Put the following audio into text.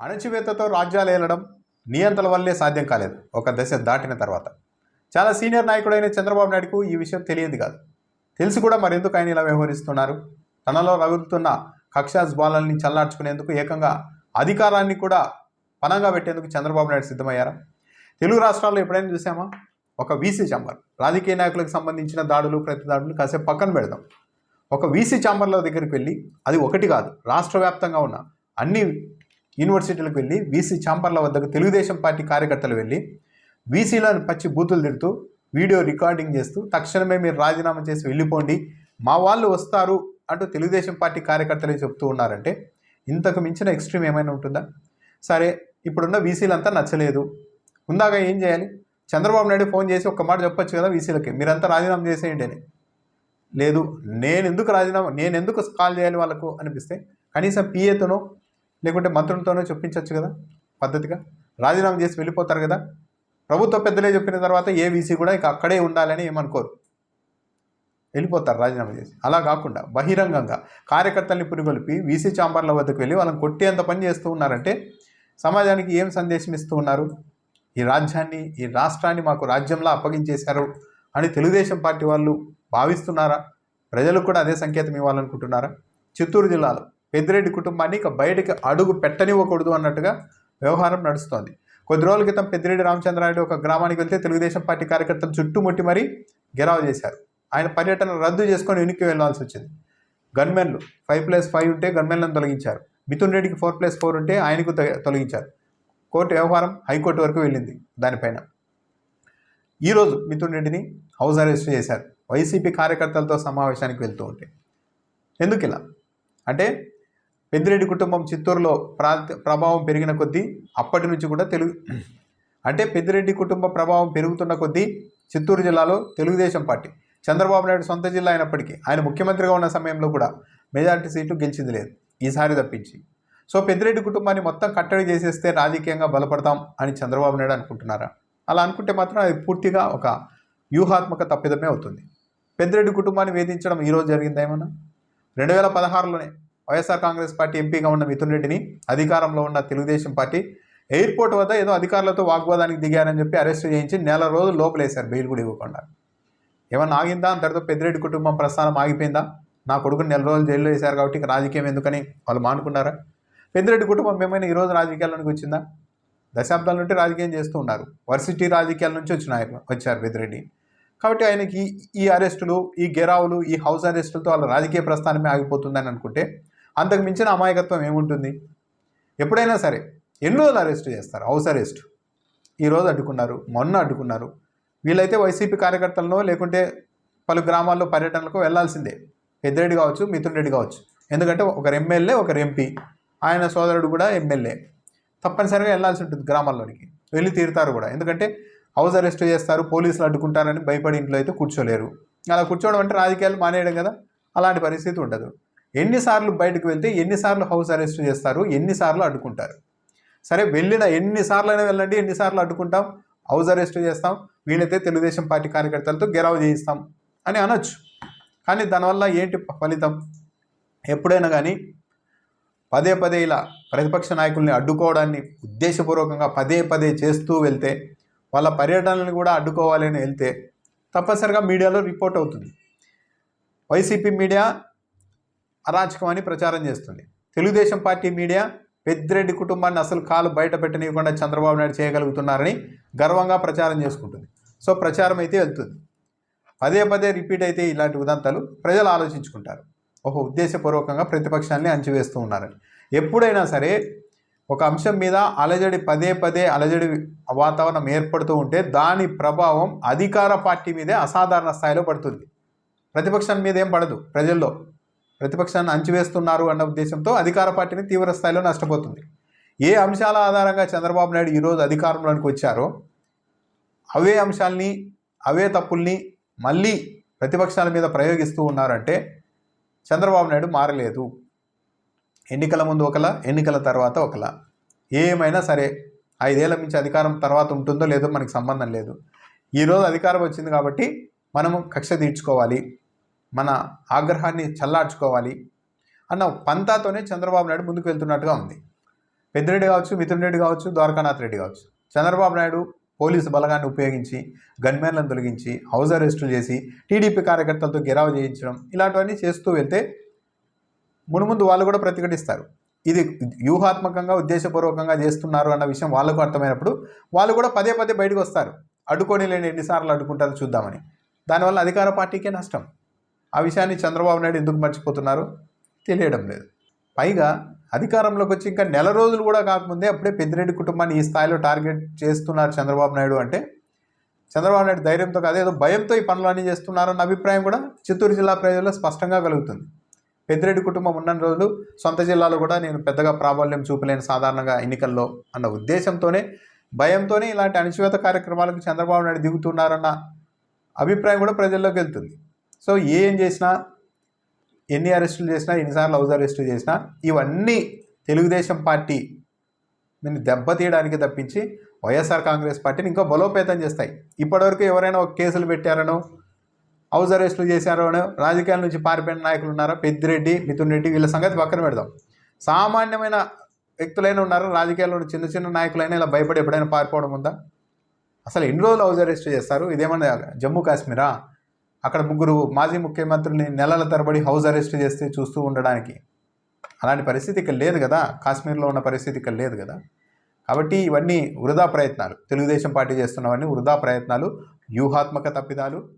అణచివేతతో రాజ్యాలు ఏలడం నియంత్రణ వల్లే సాధ్యం కాలేదు. ఒక దశ దాటిన తర్వాత. చాలా సీనియర్ నాయకుడైన చంద్రబాబు నాయుడుకు ఈ విషయం తెలియదు కాదు. తెలిసి కూడా మరెందుకు ఆయన ఇలా వ్యవహరిస్తున్నారు? తనలో రగులుతున్న కక్షాస్ బాలల్ని చల్లార్చుకునేందుకు ఏకంగా అధికారాన్ని కూడా పనంగా పెట్టేందుకు చంద్రబాబు నాయుడు సిద్ధమయ్యారా? తెలుగు రాష్ట్రాల్లో ఎప్పుడైనా చూసామా? ఒక వీసీ చాంబర్ రాజకీయ నాయకులకు సంబంధించిన దాడులు ప్రతి దాడులు కాసేపు పక్కన పెడదాం. ఒక వీసీ చాంబర్ల దగ్గరికి వెళ్ళి అది ఒకటి కాదు రాష్ట్ర వ్యాప్తంగా ఉన్న అన్ని యూనివర్సిటీలకు వెళ్ళి వీసీ ఛాంబర్ల వద్దకు తెలుగుదేశం పార్టీ కార్యకర్తలు వెళ్ళి వీసీలను పచ్చి బూతులు తిడుతూ వీడియో రికార్డింగ్ చేస్తూ తక్షణమే మీరు రాజీనామా చేసి వెళ్ళిపోండి మా వాళ్ళు వస్తారు అంటూ తెలుగుదేశం పార్టీ కార్యకర్తలే చెప్తూ ఉన్నారంటే ఇంతకు మించిన ఎక్స్ట్రీమ్ ఏమైనా ఉంటుందా? సరే ఇప్పుడున్న వీసీలంతా నచ్చలేదు. ఉందాక ఏం చేయాలి? చంద్రబాబు నాయుడు ఫోన్ చేసి ఒక్క మాట చెప్పొచ్చు కదా వీసీలకి మీరంతా రాజీనామా చేసేయండి అని. లేదు నేను ఎందుకు రాజీనామా నేను ఎందుకు కాల్ చేయాలి వాళ్ళకు అనిపిస్తే కనీసం పిఏతోనో లేకుంటే మంత్రులతోనే చెప్పించవచ్చు కదా పద్ధతిగా. రాజీనామా చేసి వెళ్ళిపోతారు కదా. ప్రభుత్వ పెద్దలే చెప్పిన తర్వాత ఏ వీసీ కూడా ఇక అక్కడే ఉండాలని ఏమనుకోరు. వెళ్ళిపోతారు రాజీనామా చేసి. అలా కాకుండా బహిరంగంగా కార్యకర్తల్ని పురిగొలిపి వీసీ చాంబర్ల వద్దకు వెళ్ళి వాళ్ళని కొట్టేంత పని చేస్తూ ఉన్నారంటే సమాజానికి ఏం సందేశం ఇస్తూ ఉన్నారు? ఈ రాజ్యాన్ని ఈ రాష్ట్రాన్ని మాకు రాజ్యంలా అప్పగించేశారు అని తెలుగుదేశం పార్టీ వాళ్ళు భావిస్తున్నారా? ప్రజలకు కూడా అదే సంకేతం ఇవ్వాలనుకుంటున్నారా? చిత్తూరు జిల్లాలో పెద్దిరెడ్డి కుటుంబాన్ని ఇక బయటికి అడుగు పెట్టనివ్వకూడదు అన్నట్టుగా వ్యవహారం నడుస్తోంది. కొద్ది రోజుల క్రితం పెద్దిరెడ్డి రామచంద్రారెడ్డి ఒక గ్రామానికి వెళ్తే తెలుగుదేశం పార్టీ కార్యకర్తలు చుట్టుముట్టి మరీ గెరావ్ చేశారు. ఆయన పర్యటన రద్దు చేసుకొని వెనక్కి వెళ్ళాల్సి వచ్చింది. గన్మెన్లు ఫైవ్ ప్లస్ ఫైవ్ ఉంటే గన్మెన్లను తొలగించారు. మిథున్ రెడ్డికి ఫోర్ ప్లస్ ఫోర్ ఉంటే ఆయనకు తొ- తొలగించారు. కోర్టు వ్యవహారం హైకోర్టు వరకు వెళ్ళింది దానిపైన. ఈరోజు మిథున్ రెడ్డిని హౌస్ అరెస్ట్ చేశారు. వైసీపీ కార్యకర్తలతో సమావేశానికి వెళ్తూ ఉంటే. ఎందుకు ఇలా అంటే పెద్దిరెడ్డి కుటుంబం చిత్తూరులో ప్రా ప్రభావం పెరిగిన కొద్దీ అప్పటి నుంచి కూడా తెలుగు అంటే పెద్దిరెడ్డి కుటుంబ ప్రభావం పెరుగుతున్న కొద్దీ చిత్తూరు జిల్లాలో తెలుగుదేశం పార్టీ చంద్రబాబు నాయుడు సొంత జిల్లా అయినప్పటికీ ఆయన ముఖ్యమంత్రిగా ఉన్న సమయంలో కూడా మెజారిటీ సీట్లు గెలిచింది లేదు ఈసారి తప్పించి. సో పెద్దిరెడ్డి కుటుంబాన్ని మొత్తం కట్టడి చేసేస్తే రాజకీయంగా బలపడతాం అని చంద్రబాబు నాయుడు అనుకుంటున్నారా? అలా అనుకుంటే మాత్రం అది పూర్తిగా ఒక వ్యూహాత్మక తప్పిదమే అవుతుంది. పెద్దిరెడ్డి కుటుంబాన్ని వేధించడం ఈరోజు జరిగిందేమన్నా రెండు వేల పదహారులోనే వైఎస్ఆర్ కాంగ్రెస్ పార్టీ ఎంపీగా ఉన్న మిథున్ రెడ్డిని అధికారంలో ఉన్న తెలుగుదేశం పార్టీ ఎయిర్పోర్ట్ వద్ద ఏదో అధికారులతో వాగ్వాదానికి దిగారని చెప్పి అరెస్ట్ చేయించి నెల రోజులు లోపలేశారు బెయిల్ కూడా ఇవ్వకుండా. ఏమన్నా ఆగిందా? అంతటితో పెద్దిరెడ్డి కుటుంబం ప్రస్థానం ఆగిపోయిందా? నా కొడుకుని నెల రోజులు జైల్లో వేశారు కాబట్టి ఇక రాజకీయం ఎందుకని వాళ్ళు మానుకున్నారా? పెద్దిరెడ్డి కుటుంబం ఏమైనా ఈరోజు రాజకీయాల్లోకి వచ్చిందా? దశాబ్దాల నుండి రాజకీయం చేస్తూ ఉన్నారు. వర్సిటీ రాజకీయాల నుంచి వచ్చిన ఆయన వచ్చారు పెద్దిరెడ్డి. కాబట్టి ఆయనకి ఈ- ఈ అరెస్టులు ఈ గెరావులు ఈ హౌస్ అరెస్టులతో వాళ్ళ రాజకీయ ప్రస్థానమే ఆగిపోతుందని అనుకుంటే అంతకు మించిన అమాయకత్వం ఏముంటుంది? ఎప్పుడైనా సరే ఎన్ని రోజులు అరెస్ట్ చేస్తారు హౌస్ అరెస్ట్. ఈరోజు అడ్డుకున్నారు మొన్న అడ్డుకున్నారు. వీళ్ళైతే వైసీపీ కార్యకర్తలను లేకుంటే పలు గ్రామాల్లో పర్యటనలకు వెళ్ళాల్సిందే. పెద్దిరెడ్డి కావచ్చు మిథున్ రెడ్డి కావచ్చు. ఎందుకంటే ఒకరు ఎమ్మెల్యే ఒకరు ఎంపీ. ఆయన సోదరుడు కూడా ఎమ్మెల్యే. తప్పనిసరిగా వెళ్ళాల్సి ఉంటుంది గ్రామాల్లోనికి. వెళ్ళి తీరుతారు కూడా. ఎందుకంటే హౌస్ అరెస్ట్ చేస్తారు పోలీసులు అడ్డుకుంటారని భయపడి ఇంట్లో అయితే కూర్చోలేరు. అలా కూర్చోవడం అంటే రాజకీయాలు మానేయడం కదా? అలాంటి పరిస్థితి ఉండదు. ఎన్నిసార్లు బయటకు వెళ్తే ఎన్నిసార్లు హౌస్ అరెస్ట్ చేస్తారు ఎన్నిసార్లు అడ్డుకుంటారు? సరే వెళ్ళిన ఎన్నిసార్లు అయినా వెళ్ళండి ఎన్నిసార్లు అడ్డుకుంటాం? హౌస్ అరెస్ట్ చేస్తాం వీళ్ళైతే తెలుగుదేశం పార్టీ కార్యకర్తలతో గెరావ్ చేయిస్తాం అని అనొచ్చు. కానీ దానివల్ల ఏంటి ఫలితం? ఎప్పుడైనా కానీ పదే పదే ఇలా ప్రతిపక్ష నాయకుల్ని అడ్డుకోవడాన్ని ఉద్దేశపూర్వకంగా పదే పదే చేస్తూ వెళ్తే వాళ్ళ పర్యటనలను కూడా అడ్డుకోవాలని వెళ్తే తప్పనిసరిగా మీడియాలో రిపోర్ట్ అవుతుంది. వైసీపీ మీడియా అరాచకం అని ప్రచారం చేస్తుంది. తెలుగుదేశం పార్టీ మీడియా పెద్దిరెడ్డి కుటుంబాన్ని అసలు కాలు బయట పెట్టనీయకుండా చంద్రబాబు నాయుడు చేయగలుగుతున్నారని గర్వంగా ప్రచారం చేసుకుంటుంది. సో ప్రచారం అయితే వెళ్తుంది. పదే పదే రిపీట్ అయితే ఇలాంటి ఉదంతాలు ప్రజలు ఆలోచించుకుంటారు. ఒక ఉద్దేశపూర్వకంగా ప్రతిపక్షాన్ని అంచివేస్తూ ఉన్నారని. ఎప్పుడైనా సరే ఒక అంశం మీద అలజడి పదే పదే అలజడి వాతావరణం ఏర్పడుతూ ఉంటే దాని ప్రభావం అధికార పార్టీ మీదే అసాధారణ స్థాయిలో పడుతుంది. ప్రతిపక్షం మీద ఏం పడదు ప్రజల్లో. ప్రతిపక్షాన్ని అంచివేస్తున్నారు అన్న ఉద్దేశంతో అధికార పార్టీని తీవ్ర స్థాయిలో నష్టపోతుంది. ఏ అంశాల ఆధారంగా చంద్రబాబు నాయుడు ఈరోజు అధికారంలోనికి వచ్చారో అవే అంశాల్ని అవే తప్పుల్ని మళ్ళీ ప్రతిపక్షాల మీద ప్రయోగిస్తూ ఉన్నారంటే చంద్రబాబు నాయుడు మారలేదు. ఎన్నికల ముందు ఒకలా ఎన్నికల తర్వాత ఒకలా. ఏమైనా సరే ఐదేళ్ళ మించి అధికారం తర్వాత ఉంటుందో లేదో మనకి సంబంధం లేదు. ఈరోజు అధికారం వచ్చింది కాబట్టి మనము కక్ష తీర్చుకోవాలి. మన ఆగ్రహాన్ని చల్లార్చుకోవాలి అన్న పంతాతోనే చంద్రబాబు నాయుడు ముందుకు వెళ్తున్నట్టుగా ఉంది. పెద్దిరెడ్డి కావచ్చు మిథున్ రెడ్డి కావచ్చు ద్వారకానాథ్ రెడ్డి కావచ్చు. చంద్రబాబు నాయుడు పోలీసు బలగాన్ని ఉపయోగించి గన్మెన్లను తొలగించి హౌస్ అరెస్టులు చేసి టీడీపీ కార్యకర్తలతో గెరావ్ చేయించడం ఇలాంటివన్నీ చేస్తూ వెళ్తే మునుముందు వాళ్ళు కూడా ప్రతిఘటిస్తారు. ఇది వ్యూహాత్మకంగా ఉద్దేశపూర్వకంగా చేస్తున్నారు అన్న విషయం వాళ్ళకు అర్థమైనప్పుడు వాళ్ళు కూడా పదే పదే బయటకు వస్తారు. అడ్డుకొని లేని ఎన్నిసార్లు అడ్డుకుంటారో చూద్దామని. దానివల్ల అధికార పార్టీకే నష్టం. ఆ విషయాన్ని చంద్రబాబు నాయుడు ఎందుకు మర్చిపోతున్నారు? తెలియడం లేదు. పైగా అధికారంలోకి వచ్చి ఇంకా నెల రోజులు కూడా కాకముందే అప్పుడే పెద్దిరెడ్డి కుటుంబాన్ని ఈ స్థాయిలో టార్గెట్ చేస్తున్నారు చంద్రబాబు నాయుడు అంటే. చంద్రబాబు నాయుడు ధైర్యంతో కాదు ఏదో భయంతో ఈ పనులన్నీ చేస్తున్నారన్న అభిప్రాయం కూడా చిత్తూరు జిల్లా ప్రజల్లో స్పష్టంగా కలుగుతుంది. పెద్దిరెడ్డి కుటుంబం ఉన్న రోజులు సొంత జిల్లాలో కూడా నేను పెద్దగా ప్రాబల్యం చూపలేను సాధారణంగా ఎన్నికల్లో అన్న ఉద్దేశంతోనే భయంతోనే ఇలాంటి అణచివేత కార్యక్రమాలకు చంద్రబాబు నాయుడు దిగుతున్నారన్న అభిప్రాయం కూడా ప్రజల్లోకి వెళ్తుంది. సో ఏం చేసినా ఎన్ని అరెస్టులు చేసినా ఎన్నిసార్లు హౌస్ అరెస్టులు చేసినా ఇవన్నీ తెలుగుదేశం పార్టీ నేను దెబ్బతీయడానికి తప్పించి వైఎస్ఆర్ కాంగ్రెస్ పార్టీని ఇంకా బలోపేతం చేస్తాయి. ఇప్పటివరకు ఎవరైనా ఒక కేసులు పెట్టారనో హౌస్ అరెస్టులు చేశారనో రాజకీయాల నుంచి పారిపోయిన నాయకులు ఉన్నారా? పెద్దిరెడ్డి మిథున్ రెడ్డి వీళ్ళ సంగతి పక్కన పెడదాం. సామాన్యమైన వ్యక్తులైనా ఉన్నారు? రాజకీయాల్లో చిన్న చిన్న నాయకులైనా ఇలా భయపడి ఎప్పుడైనా పారిపోవడం ఉందా? అసలు ఎన్ని రోజులు హౌస్ అరెస్ట్ చేస్తారు? ఇదేమన్నా జమ్మూ కాశ్మీరా? అక్కడ ముగ్గురు మాజీ ముఖ్యమంత్రుల్ని నెలల తరబడి హౌస్ అరెస్ట్ చేస్తే చూస్తూ ఉండడానికి. అలాంటి పరిస్థితి ఇక్కడ లేదు కదా. కాశ్మీర్లో ఉన్న పరిస్థితి ఇక్కడ లేదు కదా. కాబట్టి ఇవన్నీ వృధా ప్రయత్నాలు. తెలుగుదేశం పార్టీ చేస్తున్నవన్నీ వృధా ప్రయత్నాలు. వ్యూహాత్మక తప్పిదాలు.